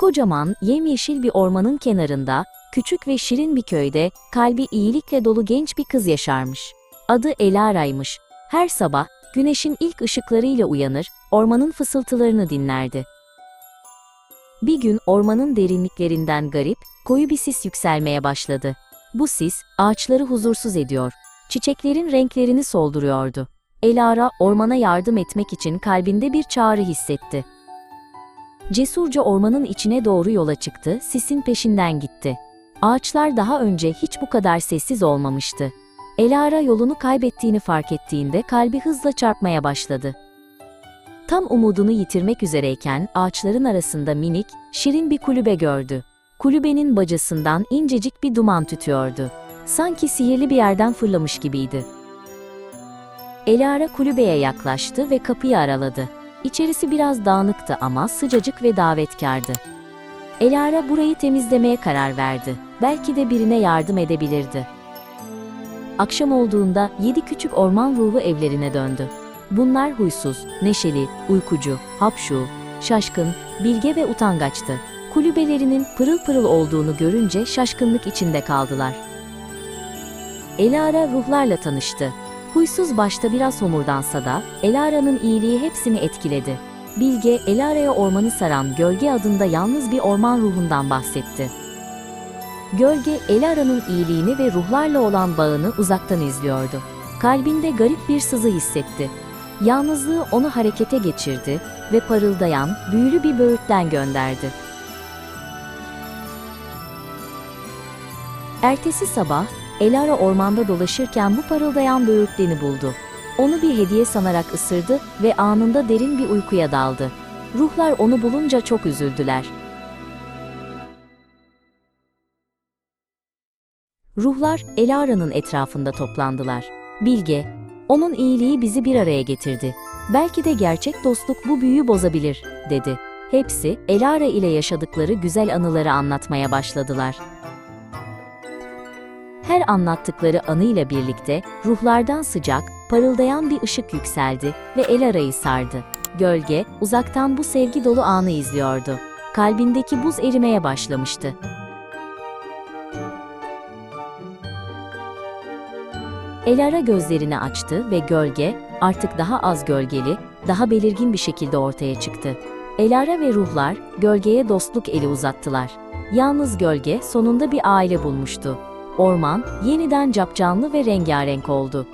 Kocaman, yemyeşil bir ormanın kenarında, küçük ve şirin bir köyde, kalbi iyilikle dolu genç bir kız yaşarmış. Adı Elara'ymış. Her sabah, güneşin ilk ışıklarıyla uyanır, ormanın fısıltılarını dinlerdi. Bir gün ormanın derinliklerinden garip, koyu bir sis yükselmeye başladı. Bu sis, ağaçları huzursuz ediyor. Çiçeklerin renklerini solduruyordu. Elara, ormana yardım etmek için kalbinde bir çağrı hissetti. Cesurca ormanın içine doğru yola çıktı, sisin peşinden gitti. Ağaçlar daha önce hiç bu kadar sessiz olmamıştı. Elara yolunu kaybettiğini fark ettiğinde kalbi hızla çarpmaya başladı. Tam umudunu yitirmek üzereyken ağaçların arasında minik, şirin bir kulübe gördü. Kulübenin bacasından incecik bir duman tütüyordu. Sanki sihirli bir yerden fırlamış gibiydi. Elara kulübeye yaklaştı ve kapıyı araladı. İçerisi biraz dağınıktı ama sıcacık ve davetkardı. Elara burayı temizlemeye karar verdi. Belki de birine yardım edebilirdi. Akşam olduğunda yedi küçük orman ruhu evlerine döndü. Bunlar huysuz, neşeli, uykucu, hapşu, şaşkın, bilge ve utangaçtı. Kulübelerinin pırıl pırıl olduğunu görünce şaşkınlık içinde kaldılar. Elara ruhlarla tanıştı. Huysuz başta biraz homurdansa da Elara'nın iyiliği hepsini etkiledi. Bilge, Elara'ya ormanı saran Gölge adında yalnız bir orman ruhundan bahsetti. Gölge, Elara'nın iyiliğini ve ruhlarla olan bağını uzaktan izliyordu. Kalbinde garip bir sızı hissetti. Yalnızlığı onu harekete geçirdi ve parıldayan, büyülü bir böğürtlen gönderdi. Ertesi sabah, Elara ormanda dolaşırken bu parıldayan böğürtleni buldu. Onu bir hediye sanarak ısırdı ve anında derin bir uykuya daldı. Ruhlar onu bulunca çok üzüldüler. Ruhlar Elara'nın etrafında toplandılar. Bilge, onun iyiliği bizi bir araya getirdi. Belki de gerçek dostluk bu büyüyü bozabilir, dedi. Hepsi Elara ile yaşadıkları güzel anıları anlatmaya başladılar. Her anlattıkları anıyla birlikte ruhlardan sıcak, parıldayan bir ışık yükseldi ve Elara'yı sardı. Gölge, uzaktan bu sevgi dolu anı izliyordu. Kalbindeki buz erimeye başlamıştı. Elara gözlerini açtı ve gölge, artık daha az gölgeli, daha belirgin bir şekilde ortaya çıktı. Elara ve ruhlar, gölgeye dostluk eli uzattılar. Yalnız gölge sonunda bir aile bulmuştu. Orman, yeniden capcanlı ve rengarenk oldu.